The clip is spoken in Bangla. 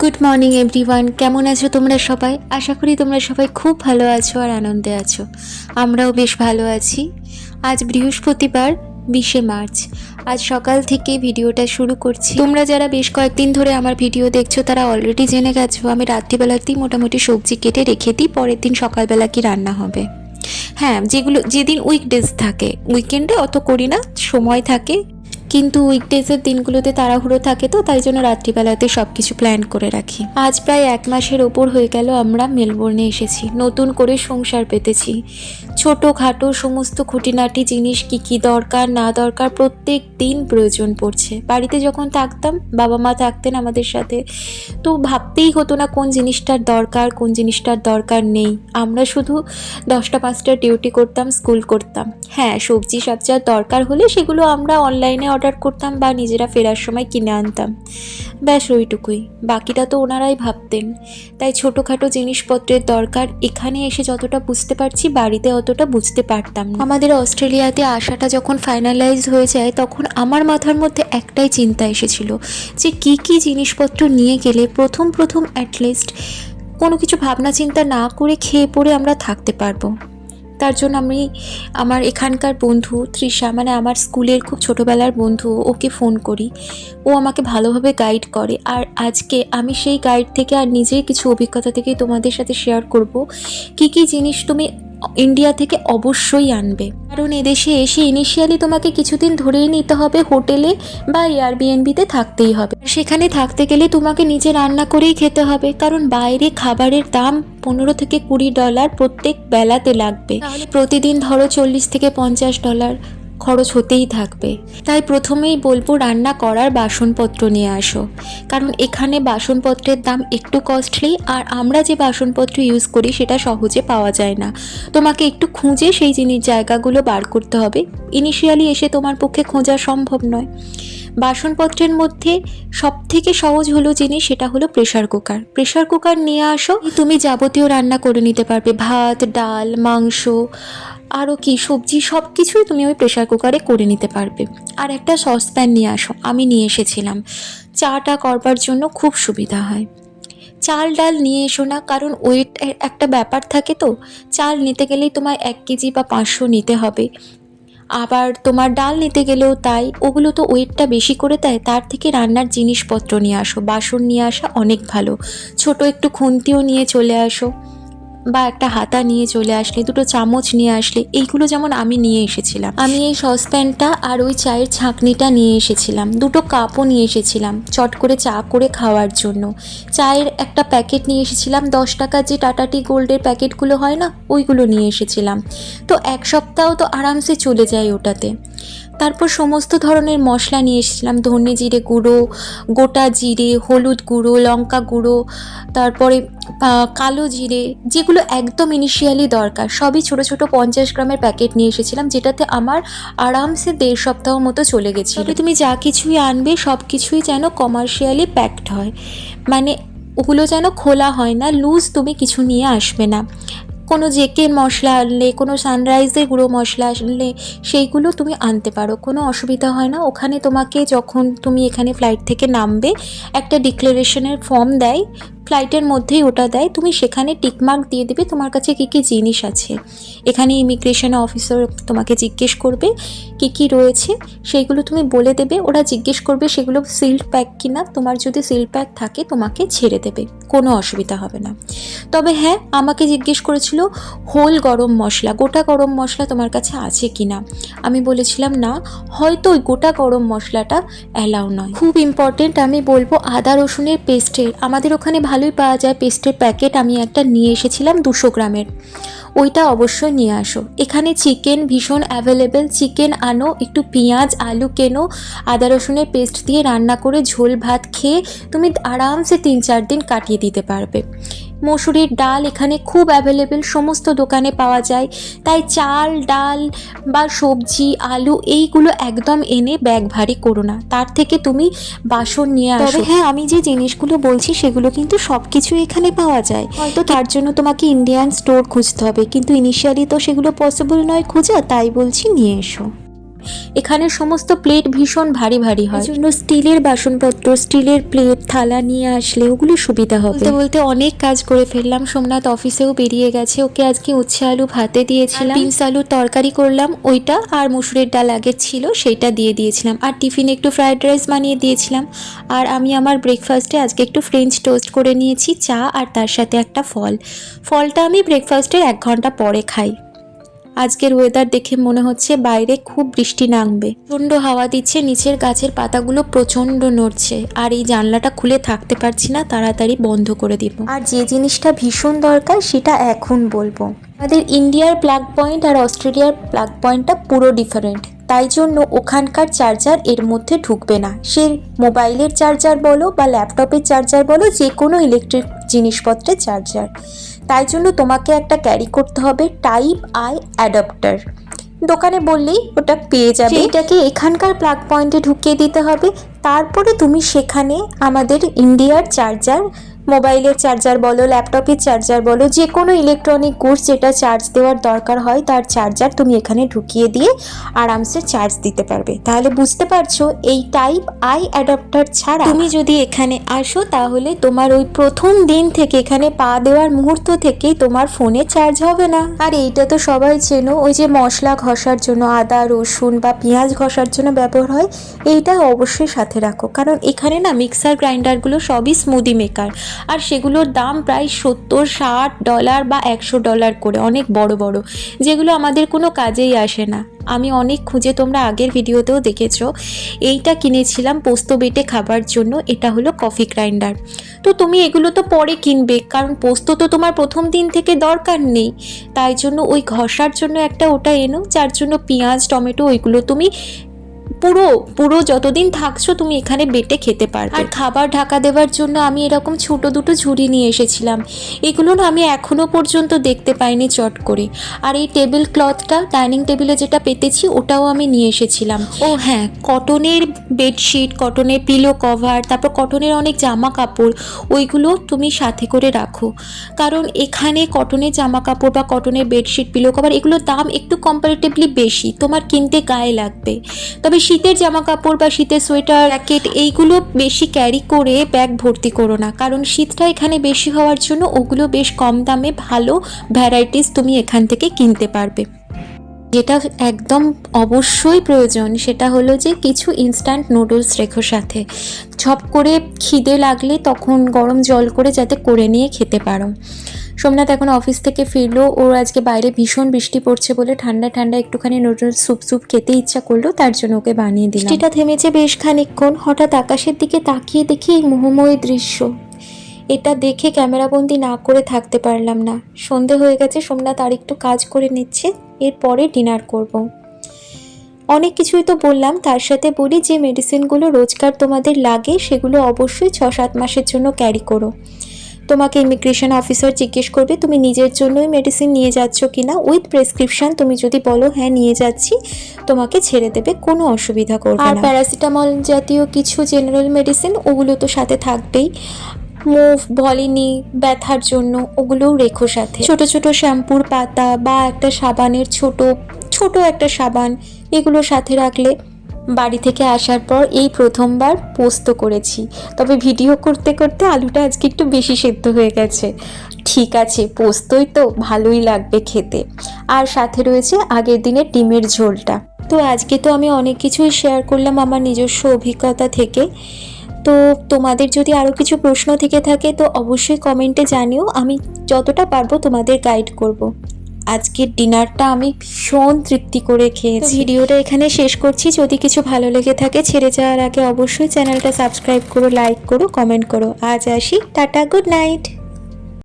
গুড মর্নিং এভরিওয়ান কেমন আছো তোমরা সবাই? আশা করি তোমরা সবাই খুব ভালো আছো আর আনন্দে আছো। আমরাও বেশ ভালো আছি। আজ বৃহস্পতিবার, বিশে মার্চ। আজ সকাল থেকে ভিডিওটা শুরু করছি। তোমরা যারা বেশ কয়েকদিন ধরে আমার ভিডিও দেখছ, তারা অলরেডি জেনে গেছো, আমি রাত্রিবেলাতেই মোটামুটি সবজি কেটে রেখে দিই, পরের দিন সকালবেলা কি রান্না হবে। হ্যাঁ যেগুলো, যেদিন উইকডেজ থাকে উইকেন্ডে অত করি না, সময় থাকে। কিন্তু উইকডেজের দিনগুলোতে তাড়াহুড়ো থাকে তো, তাই জন্য রাত্রিবেলাতে সব কিছু প্ল্যান করে রাখি। আজ প্রায় এক মাসের ওপর হয়ে গেল আমরা মেলবোর্নে এসেছি। নতুন করে সংসার পেতেছি। ছোটোখাটো সমস্ত খুঁটিনাটি জিনিস কি কি দরকার, না দরকার প্রত্যেক দিন প্রয়োজন পড়ছে। বাড়িতে যখন থাকতাম, বাবা মা থাকতেন আমাদের সাথে, তো ভাবতেই হতো না কোন জিনিসটার দরকার, কোন জিনিসটার দরকার নেই। আমরা শুধু দশটা পাঁচটা ডিউটি করতাম স্কুল করতাম। হ্যাঁ সবজি সবজার দরকার হলে সেগুলো আমরা অনলাইনে অর্ডার করতাম বা নিজেরা ফেরার সময় কিনে আনতাম। ব্যাস, ওইটুকুই। বাকিটা তো ওনারাই ভাবতেন। তাই ছোটোখাটো জিনিসপত্রের দরকার এখানে এসে যতটা বুঝতে পারছি, বাড়িতে অতটা বুঝতে পারতাম না। আমাদের অস্ট্রেলিয়াতে আসাটা যখন ফাইনালাইজ হয়ে যায়, তখন আমার মাথার মধ্যে একটাই চিন্তা এসেছিল যে কি কি জিনিসপত্র নিয়ে গেলে প্রথম প্রথম অ্যাটলিস্ট কোনো কিছু ভাবনা চিন্তা না করে খেয়ে পড়ে আমরা থাকতে পারব। তার জন্য আমি আমার এখানকার বন্ধু তৃষা মানে আমার স্কুলের খুব ছোটোবেলার বন্ধু, ওকে ফোন করি। ও আমাকে ভালোভাবে গাইড করে। আর আজকে আমি সেই গাইড থেকে আর নিজের কিছু অভিজ্ঞতা থেকে তোমাদের সাথে শেয়ার করব। কি কি জিনিস তুমি ইন্ডিয়া থেকে অবশ্যই আনবে। কারণ এদেশে এসে ইনিশিয়ালি তোমাকে কিছুদিন ধরেই নিতে হবে হোটেলে বা এয়ারবিএনবিতে থাকতেই হবে। সেখানে থাকতে গেলে তোমাকে নিজে রান্না করেই খেতে হবে। কারণ বাইরে খাবারের দাম পনেরো থেকে কুড়ি ডলার প্রত্যেক বেলাতে লাগবে। প্রতিদিন ধরো চল্লিশ থেকে পঞ্চাশ ডলার খরচ হতেই থাকবে। তাই প্রথমেই বলব রান্না করার বাসনপত্র নিয়ে আসো। কারণ এখানে বাসনপত্রের দাম একটু কস্টলি আর আমরা যে বাসনপত্র ইউজ করি সেটা সহজে পাওয়া যায় না। তোমাকে একটু খুঁজে সেই জিনিস জায়গাগুলো বার করতে হবে। ইনিশিয়ালি এসে তোমার পক্ষে খোঁজা সম্ভব নয়। বাসনপত্রের মধ্যে সব থেকে সহজ হলো জিনিস সেটা হলো প্রেশার কুকার প্রেশার কুকার নিয়ে আসো, তুমি যাবতীয় রান্না করে নিতে পারবে। ভাত, ডাল, মাংস আরও কি, সবজি সব কিছুই তুমি ওই প্রেশার কুকারে করে নিতে পারবে। আর একটা সসপ্যান নিয়ে আসো, আমি নিয়ে এসেছিলাম। চাটা করবার জন্য খুব সুবিধা হয়। চাল ডাল নিয়ে এসো না, কারণ ওয়েট একটা ব্যাপার থাকে তো। চাল নিতে গেলেই তোমায় এক কেজি বা পাঁচশো নিতে হবে। আবার তোমার ডাল নিতে গেলেও তাই, ওগুলো তো ওয়েটটা বেশি করে দেয়, তার থেকে রান্নার জিনিসপত্র নিয়ে আসো, বাসন নিয়ে আসা অনেক ভালো। ছোট একটু খুন্তিও নিয়ে চলে আসো। বা একটা হাতা নিয়ে চলে আসলে, দুটো চামচ নিয়ে আসলে, এইগুলো যেমন আমি নিয়ে এসেছিলাম। আমি এই সসপ্যানটা আর ওই চায়ের ছাঁকনিটা নিয়ে এসেছিলাম। দুটো কাপও নিয়ে এসেছিলাম চট করে চা করে খাওয়ার জন্য। চায়ের একটা প্যাকেট নিয়ে এসেছিলাম, দশ টাকার যে টাটা টি গোল্ডের প্যাকেটগুলো হয় না, ওইগুলো নিয়ে এসেছিলাম। তো এক সপ্তাহ তো আরামসে চলে যায় ওটাতে। তারপর সমস্ত ধরনের মশলা নিয়ে এসেছিলাম। ধনে জিরে গুঁড়ো, গোটা জিরে, হলুদ গুঁড়ো, লঙ্কা গুঁড়ো, তারপরে কালো জিরে, যেগুলো একদম ইনিশিয়ালি দরকার। সবই ছোট ছোট পঞ্চাশ গ্রামের প্যাকেট নিয়ে এসেছিলাম, যেটাতে আমার আরামসে দেড় সপ্তাহ মতো চলে গেছে তবে তুমি যা কিছুই আনবে সব কিছুই যেন কমার্শিয়ালি প্যাকড হয়। মানে ওগুলো যেন খোলা হয় না লুজ তুমি কিছু নিয়ে আসবে না। কোনো জেকে মশলা আনলে, কোনো সানরাইজের গুঁড়ো মশলা আনলে, সেইগুলো তুমি আনতে পারো, কোনো অসুবিধা হয় না। ওখানে তোমাকে যখন তুমি এখানে ফ্লাইট থেকে নামবে, একটা ডিক্লারেশনের ফর্ম দেয় ফ্লাইটের মধ্যেই ওটা দেয়। তুমি সেখানে টিকমার্ক দিয়ে দেবে তোমার কাছে কী কী জিনিস আছে। এখানে ইমিগ্রেশন অফিসার তোমাকে জিজ্ঞেস করবে কী কী রয়েছে। সেইগুলো তুমি বলে দেবে। ওরা জিজ্ঞেস করবে সেগুলো সিল্ড প্যাক কিনা। তোমার যদি সিল্ড প্যাক থাকে তোমাকে ছেড়ে দেবে। কোনো অসুবিধা হবে না। তবে হ্যাঁ আমাকে জিজ্ঞেস করেছিল, হোল গরম মশলা, গোটা গরম মশলা তোমার কাছে আছে কি না আমি বলেছিলাম, না, হয়তো ওই গোটা গরম মশলাটা অ্যালাউ নয়। খুব ইম্পর্টেন্ট আমি বলব আদা রসুনের পেস্টের আমাদের ওখানে ভালোই পাওয়া যায়। পেস্টের প্যাকেট আমি একটা নিয়ে এসেছিলাম দুশো গ্রামের। ওইটা অবশ্যই নিয়ে আসো। এখানে চিকেন ভীষণ অ্যাভেলেবেল চিকেন আনো, একটু পেঁয়াজ, আলু কেনো, আদা রসুনের পেস্ট দিয়ে রান্না করে ঝোল ভাত খেয়ে তুমি আরামসে তিন চার দিন কাটিয়ে দিতে পারবে। মসুরির ডাল এখানে খুব অ্যাভেলেবেল সমস্ত দোকানে পাওয়া যায়। তাই চাল ডাল বা সবজি আলু এইগুলো একদম এনে ব্যাগ ভারী করো না। তার থেকে তুমি বাসন নিয়ে আসো। তবে হ্যাঁ আমি যে জিনিসগুলো বলছি সেগুলো কিন্তু সব কিছু এখানে পাওয়া যায়। হয়তো তার জন্য তোমাকে ইন্ডিয়ান স্টোর খুঁজতে হবে। কিন্তু ইনিশিয়ালি তো সেগুলো পসিবল নয় খোঁজা তাই বলছি নিয়ে এসো। এখানে সমস্ত প্লেট ভীষণ ভারী ভারী হয়। জন্য স্টিলের বাসনপত্র স্টিলের প্লেট থালা নিয়ে আসলে ওগুলো সুবিধা হবে। বলতে বলতে অনেক কাজ করে ফেললাম। সোমনাথ অফিসেও বেরিয়ে গেছে। ওকে আজকে উচ্ছে আলু ভাতে দিয়েছিলাম। বিনস আলুর তরকারি করলাম। ওইটা আর মুসুরের ডাল আগের ছিল সেইটা দিয়ে দিয়েছিলাম। আর টিফিনে একটু ফ্রাইড রাইস বানিয়ে দিয়েছিলাম। আর আমি আমার ব্রেকফাস্টে আজকে একটু ফ্রেঞ্চ টোস্ট করে নিয়েছি চা আর তার সাথে একটা ফল। ফলটা আমি ব্রেকফাস্টের এক ঘণ্টা পরে খাই। আজকের ওয়েদার দেখে মনে হচ্ছে বাইরে খুব বৃষ্টি নামবে। প্রচণ্ড হাওয়া দিচ্ছে, নিচের গাছের পাতাগুলো প্রচণ্ড নড়ছে। আর এই জানলাটা খুলে থাকতে পারছি না, তাড়াতাড়ি বন্ধ করে দিব। আর যে জিনিসটা ভীষণ দরকার, সেটা এখন বলব। আমাদের ইন্ডিয়ার প্লাগ পয়েন্ট আর অস্ট্রেলিয়ার প্লাগ পয়েন্টটা পুরো ডিফারেন্ট তাই জন্য ওখানকার চার্জার এর মধ্যে ঢুকবে না। সে মোবাইলের চার্জার বলো বা ল্যাপটপের চার্জার বলো যে কোনো ইলেকট্রিক জিনিসপত্রের চার্জার তাই জন্য তোমাকে একটা ক্যারি করতে হবে টাইপ আই অ্যাডাপ্টার দোকানে বললেই ওটা পেয়ে যাবে। এটাকে এখানকার প্লাগ পয়েন্টে ঢুকিয়ে দিতে হবে। তারপরে তুমি সেখানে আমাদের ইন্ডিয়ার চার্জার মোবাইলের চার্জার বলো ল্যাপটপের চার্জার বলো যে কোনো ইলেকট্রনিক গুডস যেটা চার্জ দেওয়ার দরকার হয় তার চার্জার তুমি এখানে ঢুকিয়ে দিয়ে আরামসে চার্জ দিতে পারবে। তাহলে বুঝতে পারছ এই টাইপ আই অ্যাডাপ্টার ছাড়া তুমি যদি এখানে আসো তাহলে তোমার ওই প্রথম দিন থেকে এখানে পা দেওয়ার মুহূর্ত থেকেই তোমার ফোনে চার্জ হবে না। আর এইটা তো সবাই চেনো ওই যে মশলা ঘষার জন্য আদা রসুন বা পেঁয়াজ ঘষার জন্য ব্যবহার হয় এইটা অবশ্যই সাথে রাখো। কারণ এখানে না মিক্সার গ্রাইন্ডারগুলো সবই স্মুদি মেকার আর সেগুলোর দাম প্রায় সত্তর, ষাট ডলার বা একশো ডলার করে, অনেক বড় বড়। যেগুলো আমাদের কোনো কাজেই আসে না। আমি অনেক খুঁজে তোমরা আগের ভিডিওতেও দেখেছ। এইটা কিনেছিলাম পোস্ত বেটে খাবার জন্য, এটা হলো কফি গ্রাইন্ডার। তো তুমি এগুলো তো পরে কিনবে, কারণ পোস্ত তো তোমার প্রথম দিন থেকে দরকার নেই। তাই জন্য ওই ঘষার জন্য একটা ওটা এনো, যার জন্য পেঁয়াজ, টমেটো, ওইগুলো তুমি পুরো পুরো যতদিন থাকছো তুমি এখানে বেটে খেতে পারবে। আর খাবার ঢাকা দেওয়ার জন্য আমি এরকম ছোট দুটো ঝুড়ি নিয়ে এসেছিলাম। এগুলো না আমি এখনও পর্যন্ত দেখতে পাইনি চট করে। আর এই টেবিল ক্লথটা, ডাইনিং টেবিলে যেটা পেতেছি, ওটাও আমি নিয়ে এসেছিলাম। ও হ্যাঁ কটনের বেডশিট, কটনের পিলো কভার তারপর কটনের অনেক জামা কাপড়, ওইগুলো তুমি সাথে করে রাখো। কারণ এখানে কটনের জামা কাপড় বা কটনের বেডশিট পিলো কভার এগুলোর দাম একটু কম্পারেটিভলি বেশি। তোমার কিনতে গায়ে লাগবে। তবে শীতের জামা কাপড় বা শীতের সোয়েটার জ্যাকেট এইগুলো বেশি ক্যারি করে ব্যাগ ভর্তি করো না। কারণ শীতটা এখানে বেশি হওয়ার জন্য ওগুলো বেশ কম দামে ভালো ভ্যারাইটিস তুমি এখান থেকে কিনতে পারবে। যেটা একদম অবশ্যই প্রয়োজন, সেটা হলো যে কিছু ইনস্ট্যান্ট নুডলস রেখো সাথে। ঝপ করে খিদে লাগলে তখন গরম জল করে যাতে করে নিয়ে খেতে পারো। সোমনাথ এখন অফিস থেকে ফিরলো। ওর আজকে বাইরে ভীষণ বৃষ্টি পড়ছে বলে ঠান্ডা ঠান্ডা একটুখানি নুডলস, স্যুপ স্যুপ খেতে ইচ্ছা করল, তার জন্য ওকে বানিয়ে দিলাম। বৃষ্টিটা থেমেছে বেশ খানিকক্ষণ। হঠাৎ আকাশের দিকে তাকিয়ে দেখি এই মোহময় দৃশ্য। এটা দেখে ক্যামেরাবন্দি না করে থাকতে পারলাম না। সন্ধে হয়ে গেছে, সোমনাথ আর একটু কাজ করে নিচ্ছে, এরপরে ডিনার করব। অনেক কিছুই তো বললাম, তার সাথে বলি যে মেডিসিনগুলো রোজকার তোমাদের লাগে, সেগুলো অবশ্যই ছ সাত মাসের জন্য ক্যারি করো। তোমাকে ইমিগ্রেশন অফিসার জিজ্ঞেস করবে তুমি নিজের জন্যই মেডিসিন নিয়ে যাচ্ছ কি না উইথ প্রেসক্রিপশন তুমি যদি বলো হ্যাঁ নিয়ে যাচ্ছি। তোমাকে ছেড়ে দেবে কোনো অসুবিধা করবে আর প্যারাসিটামল জাতীয় কিছু জেনারেল মেডিসিন ওগুলো তো সাথে থাকবেই। মুভ ভলিনি ব্যথার জন্য ওগুলোও রেখো সাথে। ছোট ছোট শ্যাম্পুর পাতা বা একটা সাবানের ছোট ছোট একটা সাবান এগুলো সাথে রাখলে বাড়ি থেকে আসার পর এই প্রথমবার পোস্ত করেছি। তবে ভিডিও করতে করতে আলুটা আজকে একটু বেশি সেদ্ধ হয়ে গেছে। ঠিক আছে, পোস্তই তো ভালোই লাগবে খেতে। আর সাথে রয়েছে আগের দিনের ডিমের ঝোলটা। তো আজকে তো আমি অনেক কিছুই শেয়ার করলাম আমার নিজস্ব অভিজ্ঞতা থেকে। তো তোমাদের যদি আরও কিছু প্রশ্ন থেকে থাকে তো অবশ্যই কমেন্টে জানিও। আমি যতটা পারব তোমাদের গাইড করব। আজকের ডিনারটা আমি ভীষণ তৃপ্তি করে খেয়েছি। ভিডিওটা এখানে শেষ করছি। যদি কিছু ভালো লেগে থাকে, ছেড়ে যাওয়ার আগে অবশ্যই চ্যানেলটা সাবস্ক্রাইব করো, লাইক করো, কমেন্ট করো। আজ আসি। Tata, good night.